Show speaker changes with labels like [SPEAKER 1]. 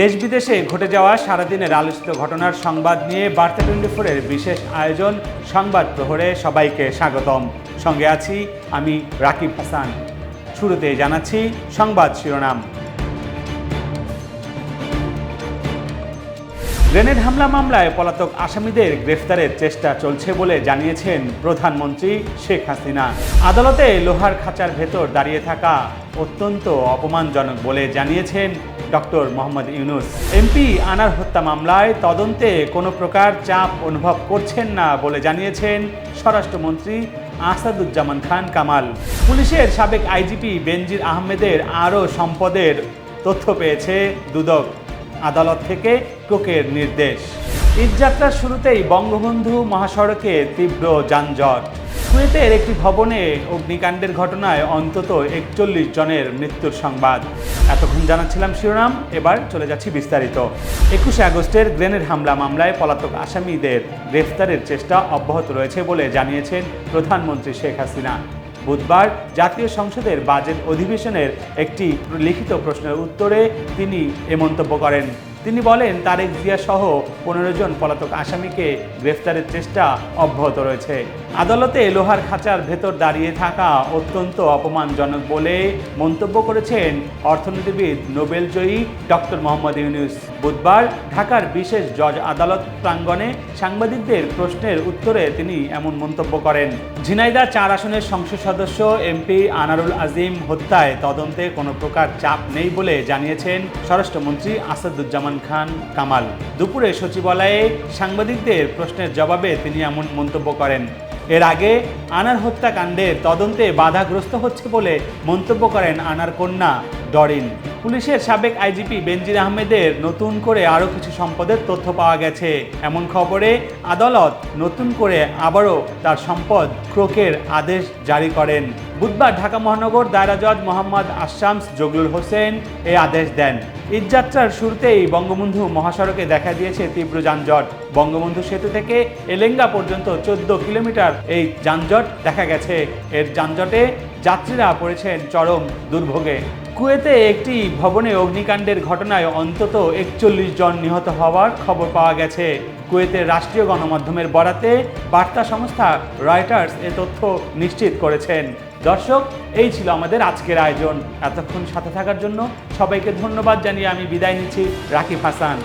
[SPEAKER 1] দেশ বিদেশে ঘটে যাওয়া সারাদিনের আলোচিত ঘটনার সংবাদ নিয়ে বার্তা টোয়েন্টি ফোরের বিশেষ আয়োজন সংবাদ প্রহরে সবাইকে স্বাগতম। সঙ্গে আছি আমি রাকিব হাসান। শুরুতে জানাচ্ছি সংবাদ শিরোনাম। গ্রেনেড হামলা মামলায় পলাতক আসামিদের গ্রেফতারের চেষ্টা চলছে বলে জানিয়েছেন প্রধানমন্ত্রী শেখ হাসিনা। আদালতে লোহার খাঁচার ভেতর দাঁড়িয়ে থাকা অত্যন্ত অপমানজনক বলে জানিয়েছেন ডক্টর মোহাম্মদ ইউনুস। এমপি আনার হত্যা মামলায় তদন্তে কোনো প্রকার চাপ অনুভব করছেন না বলে জানিয়েছেন স্বরাষ্ট্রমন্ত্রী আসাদুজ্জামান খান কামাল। পুলিশের সাবেক আইজিপি বেনজির আহমেদের আরও সম্পদের তথ্য পেয়েছে দুদক, আদালত থেকে কোকের নির্দেশ। ঈদযাত্রার শুরুতেই বঙ্গবন্ধু মহাসড়কে তীব্র যানজট। কুয়েতের একটি ভবনে অগ্নিকাণ্ডের ঘটনায় অন্তত একচল্লিশ জনের মৃত্যুর সংবাদ। এতক্ষণ জানাচ্ছিলাম শিরোনাম, এবার চলে যাচ্ছি বিস্তারিত। একুশে আগস্টের গ্রেনেড হামলা মামলায় পলাতক আসামিদের গ্রেফতারের চেষ্টা অব্যাহত রয়েছে বলে জানিয়েছেন প্রধানমন্ত্রী শেখ হাসিনা। বুধবার জাতীয় সংসদের বাজেট অধিবেশনের একটি লিখিত প্রশ্নের উত্তরে তিনি এ মন্তব্য করেন। তিনি বলেন, তারেক জিয়া সহ পনেরো জন পলাতক আসামিকে গ্রেফতারের চেষ্টা অব্যাহত রয়েছে। আদালতে লোহার খাঁচার ভেতর দাঁড়িয়ে থাকা অত্যন্ত অপমানজনক বলে মন্তব্য করেছেন অর্থনীতিবিদ, নোবেলজয়ী ডক্টর মোহাম্মদ ইউনুস। বুধবার ঢাকার বিশেষ জজ আদালত প্রাঙ্গণে সাংবাদিকদের প্রশ্নের উত্তরে তিনি এমন মন্তব্য করেন। ঝিনাইদা চার আসনের সংসদ সদস্য এমপি আনারুল আজিম হত্যায় তদন্তে কোনো প্রকার চাপ নেই বলে জানিয়েছেন স্বরাষ্ট্রমন্ত্রী আসাদুজ্জামান খান কামাল। দুপুরে সচিবালয়ে সাংবাদিকদের প্রশ্নের জবাবে তিনি এমন মন্তব্য করেন। এর আগে আনার হত্যাকাণ্ডের তদন্তে বাধাগ্রস্ত হচ্ছে বলে মন্তব্য করেন আনার কন্যা ডরিন। পুলিশের সাবেক আইজিপি বেনজির আহমেদের নতুন করে আরও কিছু সম্পদের তথ্য পাওয়া গেছে। এমন খবরে আদালত নতুন করে আবারও তার সম্পদ ক্রোকের আদেশ জারি করেন। বুধবার ঢাকা মহানগর দায়রা জজ মোহাম্মদ আশামস জগলুল হোসেন এই আদেশ দেন। ঈদযাত্রার শুরুতেই বঙ্গবন্ধু মহাসড়কে দেখা দিয়েছে তীব্র যানজট। বঙ্গবন্ধু সেতু থেকে এলেঙ্গা পর্যন্ত চোদ্দ কিলোমিটার এই যানজট দেখা গেছে। এর যানজটে যাত্রীরা পড়েছেন চরম দুর্ভোগে। কুয়েতে একটি ভবনে অগ্নিকাণ্ডের ঘটনায় অন্তত একচল্লিশ জন নিহত হওয়ার খবর পাওয়া গেছে। কুয়েতের রাষ্ট্রীয় গণমাধ্যমের বরাতে বার্তা সংস্থা রয়টার্স এ তথ্য নিশ্চিত করেছেন। দর্শক, এই ছিল আমাদের আজকের আয়োজন। এতক্ষণ সাথে থাকার জন্য সবাইকে ধন্যবাদ জানিয়ে আমি বিদায় নিচ্ছি। রাকিব হাসান।